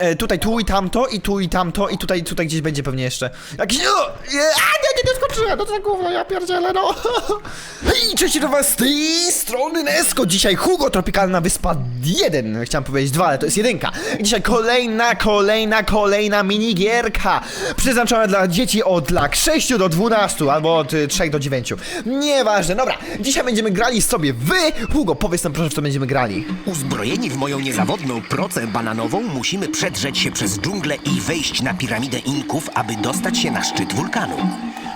e, tutaj tu i tamto, i tu i tamto, i tutaj, tutaj gdzieś będzie pewnie jeszcze. Jakiś... O, a, nie, nie, nie skoczyłem, no to gówno, ja pierdzielę, no. Hej, cześć do was z tej strony Nesko. Dzisiaj Hugo Tropikalna Wyspa 1. Chciałem powiedzieć 2, ale to jest jedynka. Dzisiaj kolejna, kolejna, kolejna minigierka. Przeznaczona dla dzieci od lat 6 do 12, albo od y, 3 do 9. Nieważne, dobra. Dzisiaj będziemy grali sobie wy. Hugo, powiedz nam proszę, w co będziemy grali. Uzbrojeni w moją niezawodną procę bananową musimy przedrzeć się przez dżunglę i wejść na piramidę Inków, aby dostać się na szczyt wulkanu.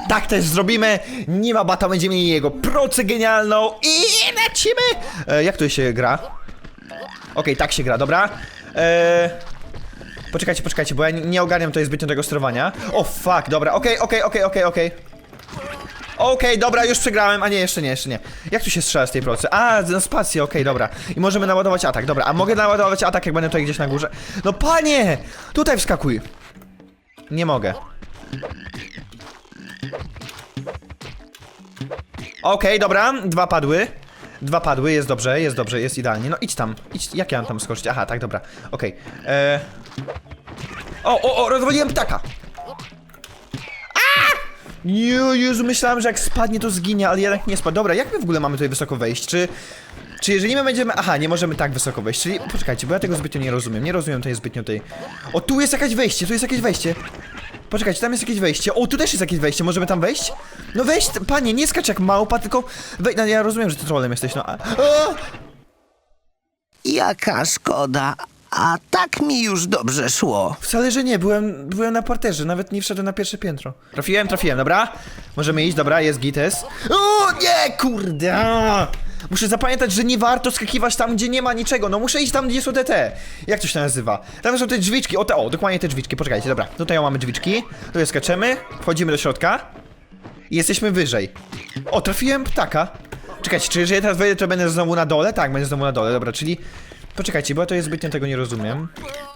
Tak też zrobimy. Nie ma bata, będziemy mieli jego procę genialną i lecimy. E, jak to się gra? Okej, tak się gra, dobra. E, poczekajcie, poczekajcie, bo ja nie, ogarniam tutaj zbytnio tego sterowania. O fuck, dobra, okej, okej, okej, okej, okej. Okej, dobra, już przegrałem, a nie, jeszcze nie, jeszcze nie. Jak tu się strzela z tej procy? A, na spację, okej, dobra. I możemy naładować atak, dobra. A mogę naładować atak, jak będę tutaj gdzieś na górze? No panie! Tutaj wskakuj. Nie mogę. Okej, dobra, dwa padły. Dwa padły, jest dobrze, jest dobrze, jest idealnie. No idź tam, idź, jak ja mam tam skoczyć? Aha, tak, dobra, okej. Eee... O, o, o, rozwaliłem ptaka! Ju, Jezu, myślałem, że jak spadnie, to zginie, ale jednak nie spadł. Dobra, jak my w ogóle mamy tutaj wysoko wejść? Czy... Czy jeżeli my będziemy... Aha, nie możemy tak wysoko wejść, czyli... Poczekajcie, bo ja tego zbytnio nie rozumiem, nie rozumiem tutaj zbytnio tej... O, tu jest jakieś wejście, tu jest jakieś wejście. Poczekajcie, tam jest jakieś wejście. O, tu też jest jakieś wejście, możemy tam wejść? No wejść, panie, nie skacz jak małpa, tylko... Wej... No, ja rozumiem, że ty trolem jesteś, no a... a! Jaka szkoda, a tak mi już dobrze szło. Wcale, że nie, byłem, byłem na parterze, nawet nie wszedłem na pierwsze piętro. Trafiłem, trafiłem, dobra? Możemy iść, dobra, jest gites. O, nie, kurde! Muszę zapamiętać, że nie warto skakiwać tam, gdzie nie ma niczego. No muszę iść tam, gdzie są te te. Jak to się nazywa? Tam są te drzwiczki, o te, o, dokładnie te drzwiczki, poczekajcie, dobra. Tutaj mamy drzwiczki, tutaj skaczemy, wchodzimy do środka i jesteśmy wyżej. O, trafiłem ptaka. Czekajcie, czy jeżeli teraz wejdę, to będę znowu na dole? Tak, będę znowu na dole, dobra, czyli... Poczekajcie, bo ja to jest zbytnio tego nie rozumiem.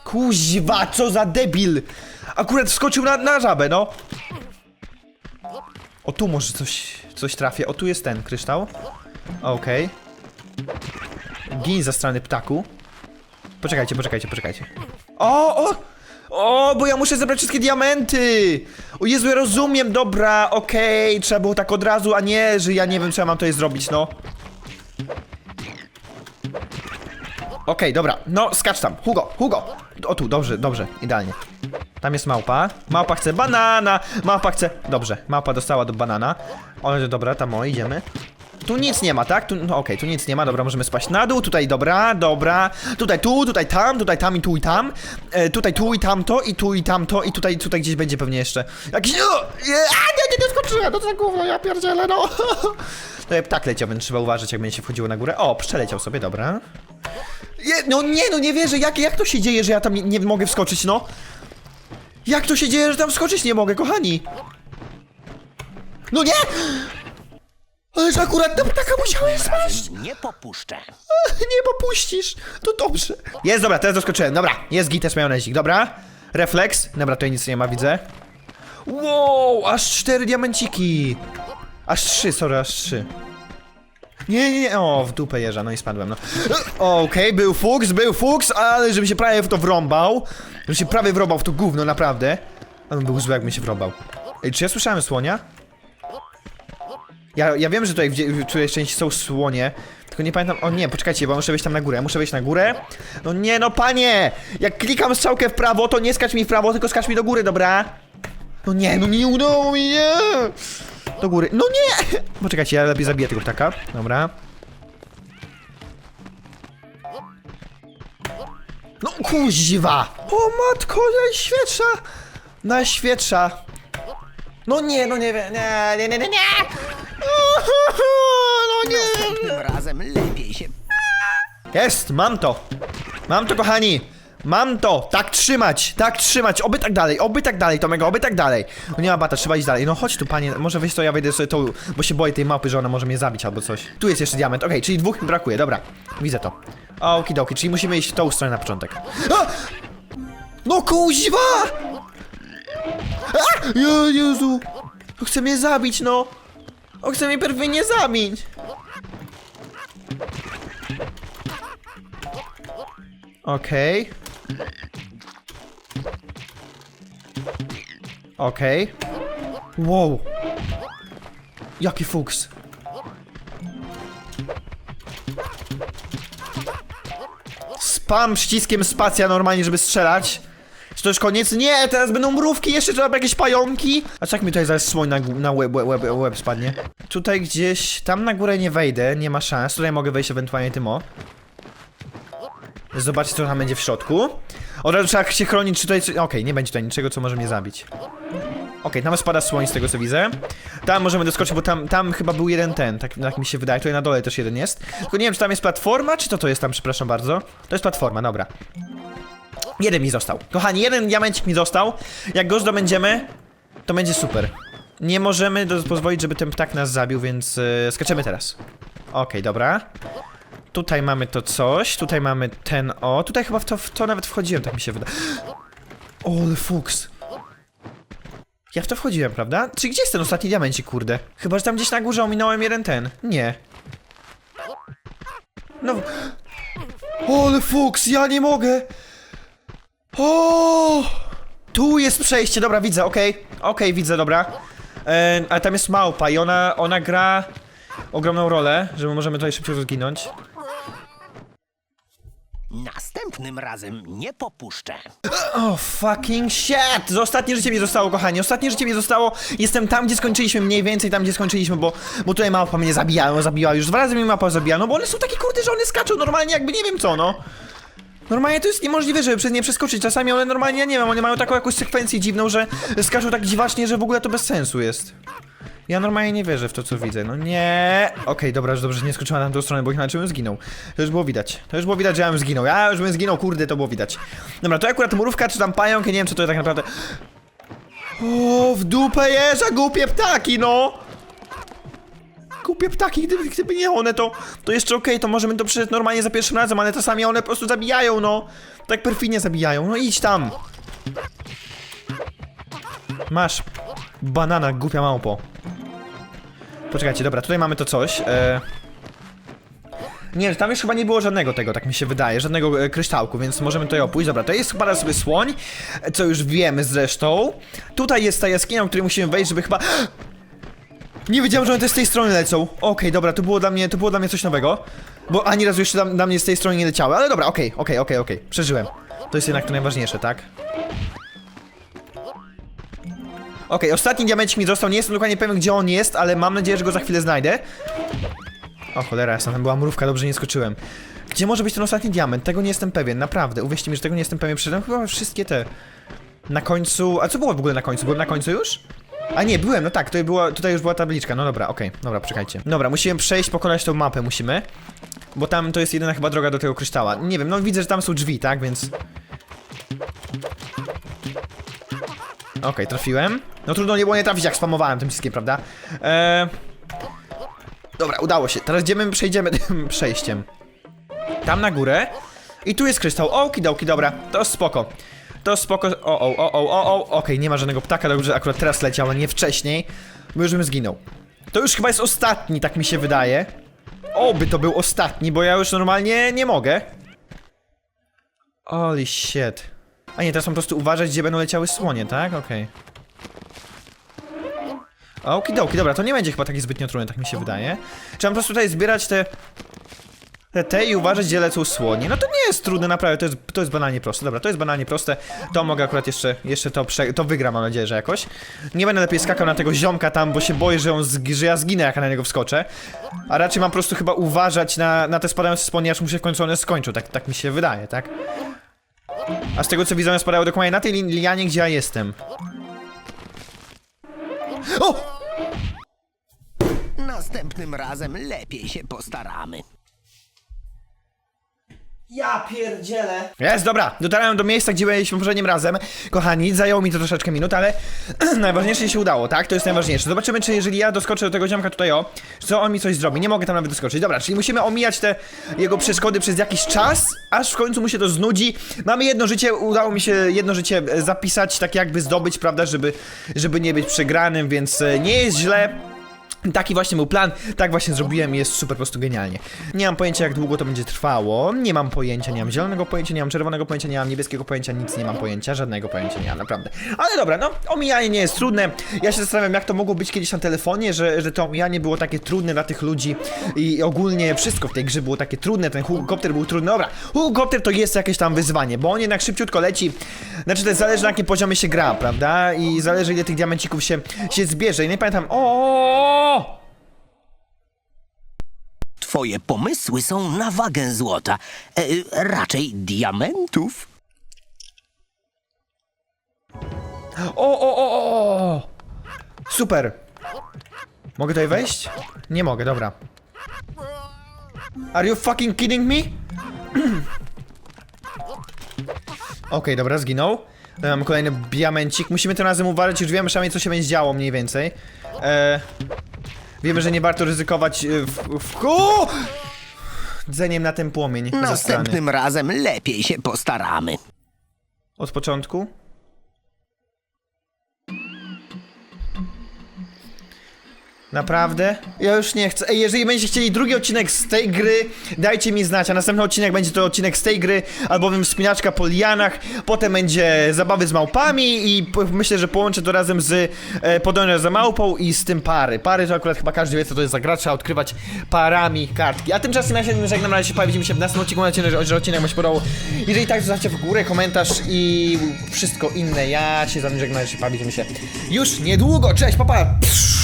Kuźwa, co za debil! Akurat wskoczył na, na żabę, no! O, tu może coś, coś trafię. O, tu jest ten kryształ. Okej. Gin za strony ptaku. Poczekajcie, poczekajcie, poczekajcie. O, o! O, bo ja muszę zebrać wszystkie diamenty! O Jezu, ja rozumiem, dobra, okej, trzeba było tak od razu, a nie, że ja nie wiem, co ja mam tutaj zrobić, no. Okej, dobra, no skacz tam, Hugo, Hugo! O tu, dobrze, dobrze, idealnie. Tam jest małpa. Małpa chce banana! Małpa chce. Dobrze, małpa dostała do banana. O, dobra, tam o, idziemy. Tu nic nie ma, tak? Tu, no okej, tu nic nie ma, dobra, możemy spaść na dół, tutaj, dobra, dobra, tutaj tu, tutaj tam, tutaj tam i tu i tam, e, tutaj tu i tamto, i tu i tamto, i tutaj, tutaj gdzieś będzie pewnie jeszcze jakiś, o, je, a, nie, nie, nie skoczyłem, no to za gówno, ja pierdzielę, no. Tutaj ptak leciał, więc trzeba uważać, jak będzie się wchodziło na górę. O, przeleciał sobie, dobra. Je, no nie, no nie wierzę, jak, jak to się dzieje, że ja tam nie, nie mogę wskoczyć, no? Jak to się dzieje, że tam wskoczyć nie mogę, kochani? No nie! Ależ akurat na ptaka musiałem spaść! Nie popuszczę. Nie popuścisz! To dobrze. Jest, dobra, teraz doskoczyłem. Dobra, jest gites majonezik, dobra. Refleks. Dobra, tutaj nic nie ma, widzę. Wow, aż cztery diamenciki. Aż trzy, sorry, aż trzy. Nie, nie, nie, o, w dupę jeża, no i spadłem, no. Okej, był fuks, był fuks, ale żebym się prawie w to wrąbał. Żebym się prawie wrąbał w to gówno, naprawdę. On był zły, jakbym się wrąbał. Ej, czy ja słyszałem słonia? Ja, ja wiem, że tutaj w, w części są słonie, tylko nie pamiętam. O nie, poczekajcie, bo muszę wejść tam na górę. Muszę wejść na górę. No nie, no panie! Jak klikam strzałkę w prawo, to nie skacz mi w prawo, tylko skacz mi do góry, dobra? No nie, no nie udało mi się! Do góry. No nie! Poczekajcie, ja lepiej zabiję tego ptaka. Dobra. No kuźwa! O matko, najświetsza! Najświetsza! No nie, no nie nie, nie, nie, nie, nie! No nie! Następnym razem lepiej się Jest, mam to! Mam to, kochani! Mam to! Tak trzymać! Tak trzymać! Oby tak dalej, oby tak dalej, Tomego, oby tak dalej! No nie ma bata, trzeba iść dalej. No chodź tu, panie, może weź to, ja wejdę sobie tu, bo się boję tej mapy, że ona może mnie zabić albo coś. Tu jest jeszcze diament, okej, czyli dwóch mi brakuje, dobra. Widzę to. Okidoki, czyli musimy iść w tą stronę na początek. A! No kuźwa! A! Je- Jezu! Chce mnie zabić, no! On chce mnie perfidnie zabić! Okej. Okej. Wow. Jaki fuks. Spam przyciskiem spacja normalnie, żeby strzelać. Czy to już koniec? Nie, teraz będą mrówki, jeszcze trzeba jakieś pająki. A jak mi tutaj zaraz słoń na, na łeb, łeb, łeb, spadnie? Tutaj gdzieś, tam na górę nie wejdę, nie ma szans. Tutaj mogę wejść ewentualnie tym o. Zobaczcie co tam będzie w środku. Od razu trzeba się chronić, czy tutaj... Okej, nie będzie tutaj niczego, co może mnie zabić. Okej, tam spada słoń z tego co widzę. Tam możemy doskoczyć, bo tam, tam chyba był jeden ten, tak, tak mi się wydaje. Tutaj na dole też jeden jest. Tylko nie wiem, czy tam jest platforma, czy to to jest tam, przepraszam bardzo. To jest platforma, dobra. Jeden mi został. Kochani, jeden diamencik mi został. Jak go zdobędziemy, to będzie super. Nie możemy pozwolić, żeby ten ptak nas zabił, więc yy, skaczemy teraz. Okej, dobra. Tutaj mamy to coś, tutaj mamy ten o. Tutaj chyba w to, w to nawet wchodziłem, tak mi się wydaje. O, ale fuks. Ja w to wchodziłem, prawda? Czy gdzie jest ten ostatni diamencik, kurde? Chyba, że tam gdzieś na górze ominąłem jeden ten. Nie. No. O, ale fuks, ja nie mogę. O! Tu jest przejście, dobra, widzę, okej. Okej, widzę, dobra. E, ale tam jest małpa i ona, ona gra ogromną rolę, że my możemy tutaj szybciej zginąć. Następnym razem nie popuszczę. O, fucking shit! Ostatnie życie mi zostało, kochani. Ostatnie życie mi zostało. Jestem tam, gdzie skończyliśmy, mniej więcej tam, gdzie skończyliśmy, bo, bo tutaj małpa mnie zabijała, zabijała. Już dwa razy mnie małpa zabijała, no bo one są takie kurde, że one skaczą normalnie, jakby nie wiem co, no. Normalnie to jest niemożliwe, żeby przez nie przeskoczyć. Czasami one normalnie, ja nie wiem, one mają taką jakąś sekwencję dziwną, że skaczą tak dziwacznie, że w ogóle to bez sensu jest. Ja normalnie nie wierzę w to, co widzę. No nie. Okej, dobra, już dobrze, że nie skoczyła na tą stronę, bo inaczej bym zginął. To już było widać. To już było widać, że ja bym zginął. Ja już bym zginął, kurde, to było widać. Dobra, to akurat mrówka, czy tam pająk, nie wiem, czy to tak naprawdę... O, w dupę jeża, głupie ptaki, no! Głupie ptaki, gdyby, gdyby nie one, to, to jeszcze okej, to możemy to przeżyć normalnie za pierwszym razem, ale czasami one po prostu zabijają, no. Tak perfidnie zabijają, no idź tam. Masz. Banana, głupia małpo. Poczekajcie, dobra, tutaj mamy to coś. E... Nie, tam już chyba nie było żadnego tego, tak mi się wydaje, żadnego e, kryształku, więc możemy tutaj opójść. Dobra, to jest chyba sobie słoń, co już wiemy zresztą. Tutaj jest ta jaskinia, w której musimy wejść, żeby chyba... Nie wiedziałem, że one też z tej strony lecą. Okej, dobra, to było dla mnie, to było dla mnie coś nowego. Bo ani razu jeszcze dla mnie z tej strony nie leciały, ale dobra, okej, okej, okej, okej, przeżyłem. To jest jednak to najważniejsze, tak? Okej, ostatni diamencik mi został, nie jestem dokładnie pewien gdzie on jest, ale mam nadzieję, że go za chwilę znajdę. O cholera, jasna, tam była mrówka, dobrze nie skoczyłem. Gdzie może być ten ostatni diament? Tego nie jestem pewien, naprawdę. Uwierzcie mi, że tego nie jestem pewien. Przyszedłem chyba wszystkie te... Na końcu... A co było w ogóle na końcu? Byłem na końcu już? A nie, byłem, no tak, tutaj, była, tutaj już była tabliczka, no dobra, okej, dobra, poczekajcie. Dobra, musimy przejść, pokonać tą mapę, musimy. Bo tam to jest jedyna chyba droga do tego kryształa. Nie wiem, no widzę, że tam są drzwi, tak, więc... Okej, trafiłem. No trudno nie było nie trafić, jak spamowałem tym wszystkim, prawda? Eee... Dobra, udało się. Teraz idziemy, przejdziemy tym przejściem. Tam na górę. I tu jest kryształ. Okidoki, dobra. To spoko. To spoko. O, o, o, o, o, o. Okej, nie ma żadnego ptaka, dobrze, akurat teraz leciał, a nie wcześniej. Bo już bym zginął. To już chyba jest ostatni, tak mi się wydaje. Oby to był ostatni, bo ja już normalnie nie mogę. Holy shit. A nie, teraz mam po prostu uważać, gdzie będą leciały słonie, tak? Okej. Okidoki, dobra, to nie będzie chyba takie zbytnio trudne, tak mi się wydaje. Trzeba po prostu tutaj zbierać te... Te, i uważać, gdzie lecą słonie. No to nie jest trudne, naprawdę, to jest, to jest banalnie proste. Dobra, to jest banalnie proste. To mogę akurat jeszcze, jeszcze to, prze, to wygram, mam nadzieję, że jakoś. Nie będę lepiej skakał na tego ziomka tam, bo się boję, że, on że ja zginę, jak na niego wskoczę. A raczej mam po prostu chyba uważać na, na te spadające słonie, aż mu się w końcu one skończą. Tak, tak mi się wydaje, tak? A z tego co widzę, one spadały dokładnie na tej li- lianie, gdzie ja jestem. O! Następnym razem lepiej się postaramy. Ja pierdzielę. Jest, dobra, dotarłem do miejsca, gdzie byliśmy poprzednim razem. Kochani, zajęło mi to troszeczkę minut, ale najważniejsze się udało, tak? To jest najważniejsze. Zobaczymy, czy jeżeli ja doskoczę do tego ziomka tutaj, o, co on mi coś zrobi. Nie mogę tam nawet doskoczyć. Dobra, czyli musimy omijać te jego przeszkody przez jakiś czas, aż w końcu mu się to znudzi. Mamy jedno życie, udało mi się jedno życie e, zapisać, tak jakby zdobyć, prawda, żeby, żeby nie być przegranym, więc e, nie jest źle. Taki właśnie był plan, tak właśnie zrobiłem i jest super po prostu genialnie. Nie mam pojęcia jak długo to będzie trwało, nie mam pojęcia, nie mam zielonego pojęcia, nie mam czerwonego pojęcia, nie mam niebieskiego pojęcia, nic nie mam pojęcia, żadnego pojęcia nie mam, naprawdę. Ale dobra, no, omijanie nie jest trudne. Ja się zastanawiam jak to mogło być kiedyś na telefonie, że, że to omijanie było takie trudne dla tych ludzi i ogólnie wszystko w tej grze było takie trudne, ten helikopter był trudny. Dobra, helikopter to jest jakieś tam wyzwanie, bo on jednak szybciutko leci, znaczy to zależy na jakim poziomie się gra, prawda? I zależy ile tych diamencików się, się zbierze i nie pamiętam, o. Twoje pomysły są na wagę złota. E, raczej diamentów. O, o, o, o, o! Super! Mogę tutaj wejść? Nie mogę, dobra. Are you fucking kidding me? Okej, dobra, zginął. Tutaj Mamy kolejny diamencik. Musimy tym razem uważać, już wiemy przynajmniej co się będzie działo mniej więcej. E, wiemy, że nie warto ryzykować e, w... w o! Dzeniem na ten płomień strony. Następnym razem lepiej się postaramy. Od początku? Naprawdę? Ja już nie chcę. Ej, jeżeli będziecie chcieli drugi odcinek z tej gry, dajcie mi znać, a następny odcinek będzie to odcinek z tej gry, albowiem wspinaczka po lianach, potem będzie zabawy z małpami i myślę, że połączę to razem z e, podążę za małpą i z tym pary. Pary to akurat chyba każdy wie, co to jest za gra, trzeba odkrywać parami kartki. A tymczasem ja się żegnam, na razie się widzimy się w następnym odcinku, mam nadzieję, że- odcinek wam się podobał. Jeżeli tak, zostawcie w górę komentarz i wszystko inne. Ja się z wami żegnam, na razie widzimy się już niedługo. Cześć, papa! Pa.